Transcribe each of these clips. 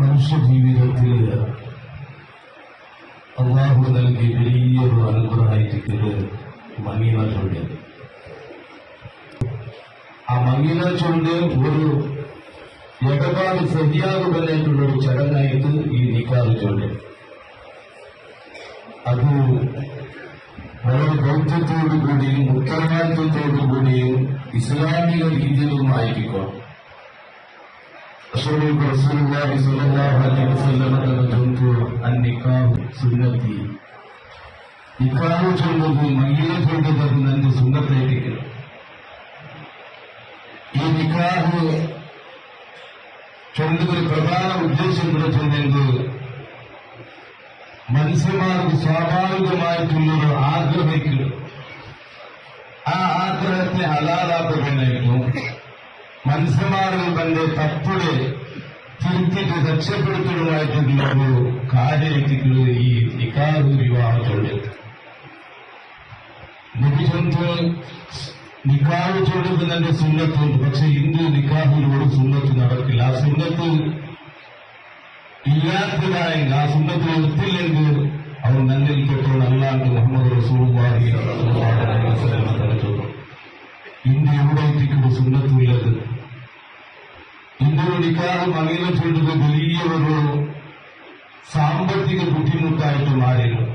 മനുഷ്യ ജീവിതത്തിൽ അള്ളാഹു നൽകി വലിയൊരു അനുഗ്രഹമായിരിക്കുന്നത് മങ്ങീന ചുണ്ട് ആ മങ്ങീന ചുണ്ട് ഒരു ഇടപാട് ശരിയാകുവാനായിട്ടുള്ള ഒരു ചടങ്ങായിട്ട് ഈ നിക്കാറ് ചുണ്ട്. അത് വളരെ ബൗദ്ധത്തോടു കൂടിയും ഉത്തരവാദിത്വത്തോടു കൂടിയും ഇസ്ലാമിക രീതിയിലും رسول رسول الله صلى الله عليه وسلم كنت النكاح سنتي നിക്കാഹ് ചൊല്ലുന്നത് മയ്യ ചൊല്ലുന്നത് ನನ್ನ സുന്നത്തേക്ക് ഈ നിക്കാഹ് ചൊല്ലുന്നൊരു പ്രധാന ഉദ്ദേശം ഇവിടെ ചൊല്ലുന്നത് മനുഷ്യന്മാർക്ക് സ്വാഭാവികമായിട്ടുള്ളൊരു ആഗ്രഹിക്കുക ആ ആഗ്രഹത്തെ ഹലാലാക്കുകയായിരുന്നു മനുഷ്യന്മാരിൽ തന്റെ തപ്പുടെ തിരുത്തിട്ട് രക്ഷപ്പെടുത്തുന്നതായിട്ടുള്ള ഒരു കാര്യത്തിലുള്ള ഈ നിക്കാഹ് വിവാഹത്തോട്. നബിചന്ദ്ര നിക്കാഹ് ചൊല്ലുന്നതിന്റെ സുന്നത്തുണ്ട്. പക്ഷെ ഇന്ന് നിക്കാഹിലൂടെ സുന്നത്ത് നടക്കില്ല. ആ സുന്നത്ത് ഇല്ലാത്തതായെങ്കിൽ ആ സുന്നത്ത് ഒത്തില്ലെങ്കിൽ അവർ നന്നിൽപ്പെട്ടോൾ അല്ലാണ്ട് മുഹമ്മദ് റസൂബാഹി ഇന്ത്യ എവിടെ എത്തിക്കുന്ന? സുന്നത്തുള്ളത് ഇന്നൊരു നിക്കാഹ് ചെയ്തത് ഒരു സാമ്പത്തിക ബുദ്ധിമുട്ടായിട്ട് മാറിയിരുന്നു.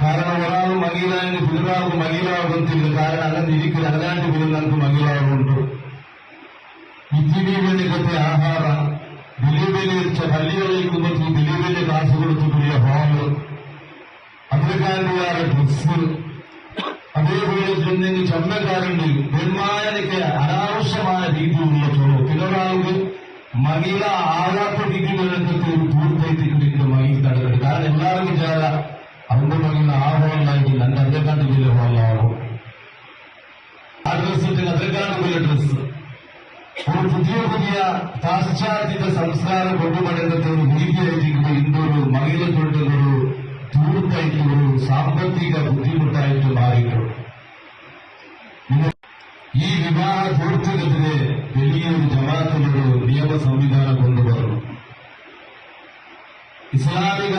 കാരണം ഒരാൾ മകീലായന് പിതാവ് മകീലാകുന്നില്ല കാരണം അങ്ങനെ ഇരിക്കില്ല അല്ലാണ്ട് പിന്നെ മകീലാകുന്നുണ്ട് വിദ്യാഭ്യാസത്തെ ആഹാരം വലിയ വലിയ പള്ളികളിൽ വലിയ വലിയ കാശ് കൊടുത്തിട്ടുള്ള ഹോൾ അതിനെക്കാരുടെ ഡ്രസ് അതേപോലെ ചെന്നെങ്കിൽ ചമ്മക്കാരുണ്ട്. ബഹുമാനയ്ക്ക് അനാവശ്യമായ ഒരു പൂർത്തൈത്തി കിട്ടിയിട്ട് മഹിൾ നടക്കുന്നത് കാരണം എല്ലാവരും വിചാര അവന്റെ മഹിള ആ ഹോളിലായിട്ട് രണ്ട് അതിനെക്കാണ്ട് വലിയ ഹോളിലാവും ആ ഡ്രസ് ഇട്ട് അതിനെക്കാണ്ട് വലിയ ഡ്രസ് ഒരു പുതിയ പുതിയ പാശ്ചാത്യ സംസ്കാരം കൊണ്ടുവരേണ്ടത് ഒരു രീതിയായിരിക്കും ഇന്നൊരു മഹിള കൊണ്ടുള്ളൊരു ദൂരത്തായിട്ട് ഒരു സാമ്പത്തിക ബുദ്ധിമുട്ടായിട്ട് മാറിയിട്ടുണ്ട്. ഈ വിവാഹ പൂർത്തികത്തിന് വലിയൊരു ജമാഅത്തിനൊരു നിയമ സംവിധാനം കൊണ്ടുവന്നു. ഇസ്ലാമിക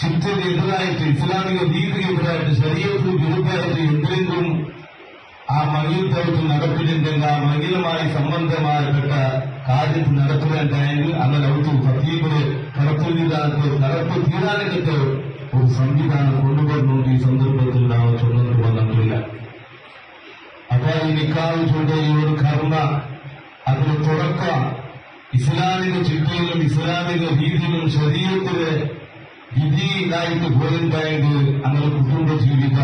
ചിന്തയ്ക്കെതിരായിട്ട് ഇസ്ലാമിക രീതിക്കെതിരായിട്ട് ശരീരത്തിന് വിരുദ്ധമായിട്ട് എന്തെങ്കിലും ആ മകിൽ തരത്തിൽ നടപ്പില്ലെങ്കിൽ ആ മകിലുമായി സംബന്ധമായപ്പെട്ട കാര്യത്തിൽ നടത്തുവാനായെങ്കിൽ അങ്ങനെ ഔത്തു ഫത്തീബിൽ കടത്തു വിധാനത്തിൽ കടത്തു തീരാനൊക്കെ ഒരു സംവിധാനം കൊണ്ടുവരുന്നുണ്ട് ഈ സന്ദർഭത്തിൽ നാം ചൊല്ലുന്നു വന്നിട്ടില്ല അപ്പൊ ഈ നിക്കാവ് ഒരു കർമ്മ അതിന് തുടക്കം. ഇസ്ലാമിക ചിട്ടയിലും ഇസ്ലാമിക രീതിയിലും ശരീരത്തിലെ വിധിയിലായിട്ട് പോയിട്ടുണ്ടായത് അങ്ങനെ കുടുംബ ജീവിത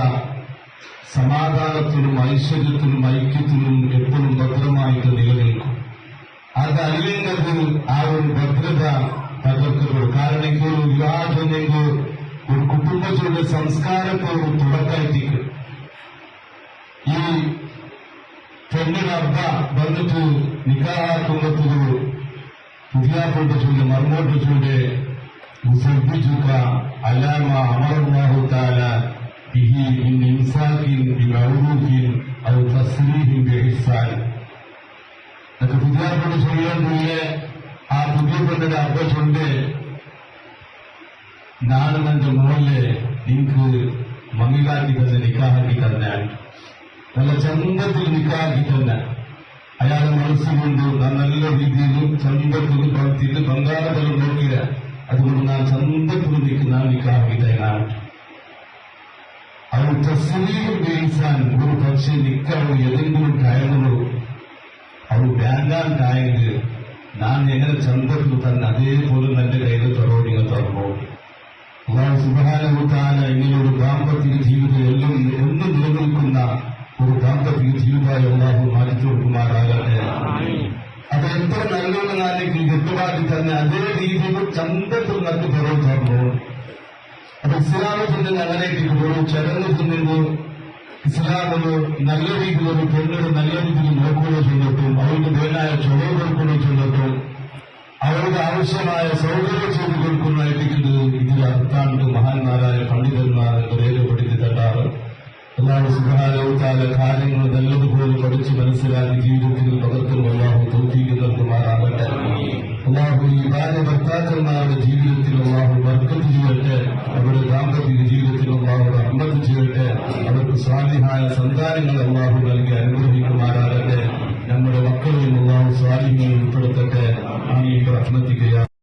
സമാധാനത്തിനും ഐശ്വര്യത്തിനും ഐക്യത്തിനും എപ്പോഴും ഭദ്രമായിട്ട് നിലനിൽക്കും. അതല്ലെങ്കിൽ ആ ഒരു ഭദ്രത തകർക്കപ്പെടും കാരണം ഒരു വിവാഹമെങ്കിൽ ഒരു കുടുംബത്തിലുള്ള സംസ്കാരത്തെ ഒരു തുടക്കമായിരിക്കും പെണ്ണിന് അബ്ബ വന്നിട്ട് നിക്കാഹാക്കുമ്പത്തത് പുതിയാപ്പോട്ട് ചൂട് മറുമോട്ട് ചൂട് മുസർപ്പിച്ചുക അലാമ അമർന്നാഹു താല ബിഹി മിൻ ഇൻസാക്കിൻ ബിമഅറൂഫിൻ ഔ തസ്രീഹിൻ ബിഇഹ്സാൻ എന്നിട്ട് പുതിയാപ്പോട്ട് ചൊല്ലുകൊണ്ടുള്ള ആ പുതിയ പെണ്ണിന്റെ അബ്ബ ചൊല്ല് നാളെ എന്റെ മോളില് നിങ്ങൾക്ക് മങ്ങിലാക്കി തന്നെ നിക്കാഹാക്കി തന്നെ നല്ല ചന്തത്തിൽ നിക്കാക്കി തന്നെ അയാളെ മനസ്സുകൊണ്ട് ഞാൻ നല്ല രീതിയിലും ചന്തത്തിൽ ഭക്തിയിൽ ബംഗാളത്തിൽ നോക്കിയില്ല അതുകൊണ്ട് ഞാൻ ചന്തത്തിൽ നിൽക്കുന്ന നിക്കാക്കി തരാൻ അവർ തസ്ലീം വേയിച്ചാൻ ഒരു പക്ഷേ നിക്കാവ് ഏതെങ്കിലും ടയറുകളോ അവർ ബാങ്കാണ്ടായത് ഞാൻ എങ്ങനെ ചന്തത്തിൽ തന്നെ അതേപോലെ എന്റെ കയ്യിൽ നല്ലതാണെങ്കിൽ വ്യക്തമാക്കി തന്നെ അതേ രീതിയിൽ ചന്തത്തിൽ നട്ട് തന്നു അത് ഇസ്ലാമത്തിൽ അങ്ങനെയൊക്കെ ഒരു ചടങ്ങ് തിന്നുന്നു ഒരു നല്ല രീതിയിൽ ഒരു പെണ്ണിന് നല്ല രീതിയിൽ നോക്കുകയോ ചെന്നിട്ടും അവർക്ക് വേണ്ടായ ചുവ കൊടുക്കുകയോ ചെന്നിട്ടും അവർക്ക് ആവശ്യമായ സൗകര്യം ചെയ്തു കൊടുക്കുന്നതായിരിക്കുന്നത് ഇതിൽ അർത്ഥാണ്ട് മഹാന്മാരായ പണ്ഡിതന്മാർ രേഖപ്പെടുത്തി തട്ടാറ് അള്ളാഹു സുഖാലോത്താല കാര്യങ്ങൾ നല്ലതുപോലെ പഠിച്ച് മനസ്സിലാക്കി ജീവിതത്തിൽ പകർത്തുന്ന അള്ളാഹു ഈ ഭാര്യ ഭർത്താക്കന്മാരുടെ ജീവിതത്തിൽ അള്ളാഹു വർക്കത്ത് ചെയ്യട്ടെ. അവരുടെ ദാമ്പത്യ ജീവിതത്തിൽ അള്ളാഹു റഹ്മത്ത് ചെയ്യട്ടെ. അവർക്ക് സ്വാലിഹായ സന്താനങ്ങൾ അള്ളാഹു നൽകി അനുഗ്രഹിക്കുമാറാകട്ടെ നമ്മുടെ മക്കളെയും അള്ളാഹു സ്വാലിഹ്യങ്ങൾ ഉൾപ്പെടുത്തട്ടെ. ആമീൻ. റഹ്മത്തിക്കയാ